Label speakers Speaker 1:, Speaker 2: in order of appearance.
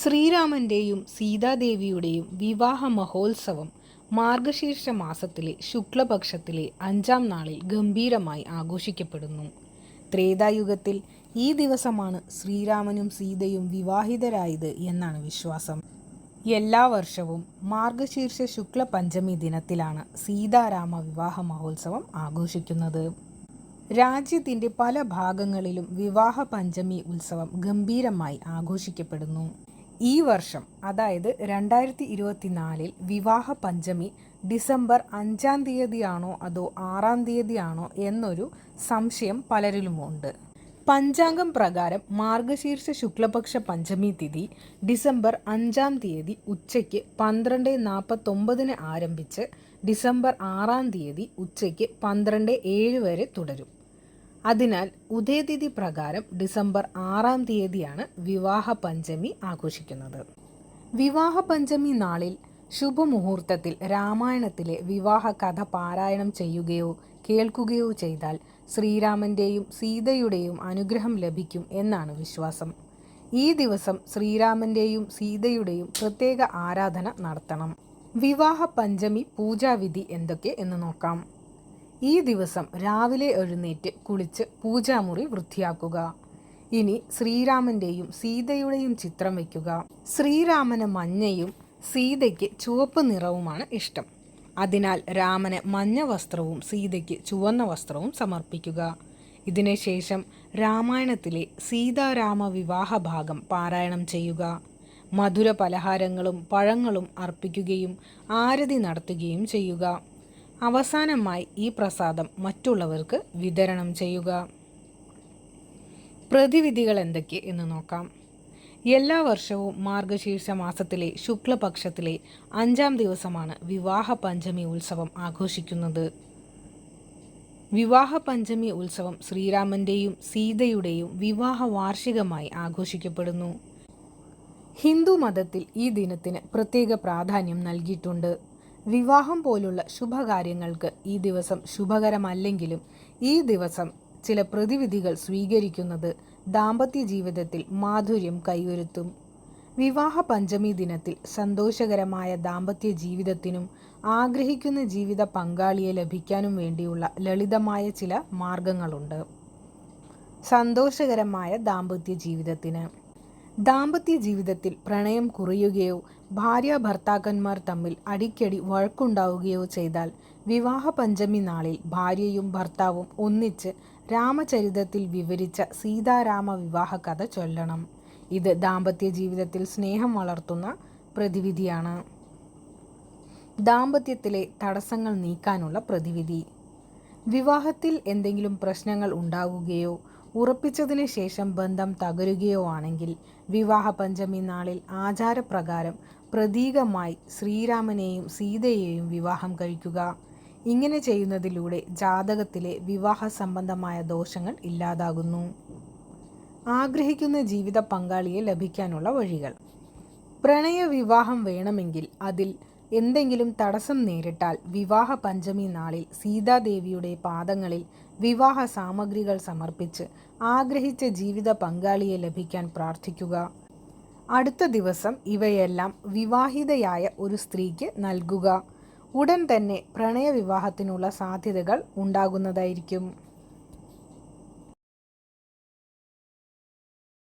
Speaker 1: ശ്രീരാമന്റെയും സീതാദേവിയുടെയും വിവാഹ മഹോത്സവം മാർഗശീർഷ മാസത്തിലെ ശുക്ലപക്ഷത്തിലെ അഞ്ചാം നാളിൽ ഗംഭീരമായി ആഘോഷിക്കപ്പെടുന്നു. ത്രേതായുഗത്തിൽ ഈ ദിവസമാണ് ശ്രീരാമനും സീതയും വിവാഹിതരായത് എന്നാണ് വിശ്വാസം. എല്ലാ വർഷവും മാർഗശീർഷ ശുക്ല പഞ്ചമി ദിനത്തിലാണ് സീതാരാമ വിവാഹ മഹോത്സവം ആഘോഷിക്കുന്നത്. രാജ്യത്തിന്റെ പല ഭാഗങ്ങളിലും വിവാഹ പഞ്ചമി ഉത്സവം ഗംഭീരമായി ആഘോഷിക്കപ്പെടുന്നു. ഈ വർഷം അതായത് രണ്ടായിരത്തി ഇരുപത്തിനാലിൽ വിവാഹ പഞ്ചമി ഡിസംബർ അഞ്ചാം തീയതിയാണോ അതോ ആറാം തീയതിയാണോ എന്നൊരു സംശയം പലരിലുമുണ്ട്. പഞ്ചാംഗം പ്രകാരം മാർഗശീർഷ ശുക്ലപക്ഷ പഞ്ചമി തിഥി ഡിസംബർ അഞ്ചാം തീയതി ഉച്ചയ്ക്ക് പന്ത്രണ്ട് നാൽപ്പത്തൊമ്പതിന് ആരംഭിച്ച് ഡിസംബർ ആറാം തീയതി ഉച്ചയ്ക്ക് പന്ത്രണ്ട് ഏഴ് വരെ തുടരും. അതിനാൽ ഉദയതിഥി പ്രകാരം ഡിസംബർ ആറാം തീയതിയാണ് വിവാഹ പഞ്ചമി ആഘോഷിക്കുന്നത്. വിവാഹ പഞ്ചമി നാളിൽ ശുഭമുഹൂർത്തത്തിൽ രാമായണത്തിലെ വിവാഹ കഥ പാരായണം ചെയ്യുകയോ കേൾക്കുകയോ ചെയ്താൽ ശ്രീരാമന്റെയും സീതയുടെയും അനുഗ്രഹം ലഭിക്കും എന്നാണ് വിശ്വാസം. ഈ ദിവസം ശ്രീരാമന്റെയും സീതയുടെയും പ്രത്യേക ആരാധന നടത്തണം. വിവാഹ പഞ്ചമി പൂജാവിധി എന്തൊക്കെ എന്ന് നോക്കാം. ഈ ദിവസം രാവിലെ എഴുന്നേറ്റ് കുളിച്ച് പൂജാമുറി വൃത്തിയാക്കുക. ഇനി ശ്രീരാമന്റെയും സീതയുടെയും ചിത്രം വയ്ക്കുക. ശ്രീരാമന് മഞ്ഞയും സീതയ്ക്ക് ചുവപ്പ് നിറവുമാണ് ഇഷ്ടം. അതിനാൽ രാമന് മഞ്ഞ വസ്ത്രവും സീതയ്ക്ക് ചുവന്ന വസ്ത്രവും സമർപ്പിക്കുക. ഇതിനുശേഷം രാമായണത്തിലെ സീതാരാമ വിവാഹ ഭാഗം പാരായണം ചെയ്യുക. മധുര പലഹാരങ്ങളും പഴങ്ങളും അർപ്പിക്കുകയും ആരതി നടത്തുകയും ചെയ്യുക. അവസാനമായി ഈ പ്രസാദം മറ്റുള്ളവർക്ക് വിതരണം ചെയ്യുക. പ്രതിവിധികൾ എന്തൊക്കെ എന്ന് നോക്കാം. എല്ലാ വർഷവും മാർഗശീർഷ മാസത്തിലെ ശുക്ലപക്ഷത്തിലെ അഞ്ചാം ദിവസമാണ് വിവാഹ പഞ്ചമി ഉത്സവം ആഘോഷിക്കുന്നത്. വിവാഹ പഞ്ചമി ഉത്സവം ശ്രീരാമന്റെയും സീതയുടെയും വിവാഹ വാർഷികമായി ആഘോഷിക്കപ്പെടുന്നു. ഹിന്ദു മതത്തിൽ ഈ ദിനത്തിന് പ്രത്യേക പ്രാധാന്യം നൽകിയിട്ടുണ്ട്. വിവാഹം പോലുള്ള ശുഭകാര്യങ്ങൾക്ക് ഈ ദിവസം ശുഭകരമല്ലെങ്കിലും ഈ ദിവസം ചില പ്രതിവിധികൾ സ്വീകരിക്കുന്നത് ദാമ്പത്യ ജീവിതത്തിൽ മാധുര്യം കൈവരുത്തും. വിവാഹ പഞ്ചമി ദിനത്തിൽ സന്തോഷകരമായ ദാമ്പത്യ ജീവിതത്തിനും ആഗ്രഹിക്കുന്ന ജീവിത പങ്കാളിയെ ലഭിക്കാനും വേണ്ടിയുള്ള ലളിതമായ ചില മാർഗങ്ങളുണ്ട്. സന്തോഷകരമായ ദാമ്പത്യ ജീവിതത്തിന് ദാമ്പത്യ ജീവിതത്തിൽ പ്രണയം കുറയുകയോ ഭാര്യ ഭർത്താക്കന്മാർ തമ്മിൽ അടിക്കടി വഴക്കുണ്ടാവുകയോ ചെയ്താൽ വിവാഹ പഞ്ചമി നാളിൽ ഭാര്യയും ഭർത്താവും ഒന്നിച്ച് രാമചരിതത്തിൽ വിവരിച്ച സീതാരാമ വിവാഹ കഥ ചൊല്ലണം. ഇത് ദാമ്പത്യ ജീവിതത്തിൽ സ്നേഹം വളർത്തുന്ന പ്രതിവിധിയാണ്. ദാമ്പത്യത്തിലെ തടസ്സങ്ങൾ നീക്കാനുള്ള പ്രതിവിധി. വിവാഹത്തിൽ എന്തെങ്കിലും പ്രശ്നങ്ങൾ ഉണ്ടാവുകയോ ഉറപ്പിച്ചതിന് ശേഷം ബന്ധം തകരുകയോ ആണെങ്കിൽ വിവാഹ പഞ്ചമി നാളിൽ ആചാരപ്രകാരം പ്രതീകമായി ശ്രീരാമനെയും സീതയെയും വിവാഹം കഴിക്കുക. ഇങ്ങനെ ചെയ്യുന്നതിലൂടെ ജാതകത്തിലെ വിവാഹ സംബന്ധമായ ദോഷങ്ങൾ ഇല്ലാതാകുന്നു. ആഗ്രഹിക്കുന്ന ജീവിത പങ്കാളിയെ ലഭിക്കാനുള്ള വഴികൾ. പ്രണയ വിവാഹം വേണമെങ്കിൽ അതിൽ എന്തെങ്കിലും തടസ്സം നേരിട്ടാൽ വിവാഹ പഞ്ചമി നാളിൽ സീതാദേവിയുടെ പാദങ്ങളിൽ വിവാഹ സാമഗ്രികൾ സമർപ്പിച്ച് ആഗ്രഹിച്ച ജീവിത പങ്കാളിയെ ലഭിക്കാൻ പ്രാർത്ഥിക്കുക. അടുത്ത ദിവസം ഇവയെല്ലാം വിവാഹിതയായ ഒരു സ്ത്രീക്ക് നൽകുക. ഉടൻ തന്നെ പ്രണയവിവാഹത്തിനുള്ള സാധ്യതകൾ ഉണ്ടാകുന്നതായിരിക്കും.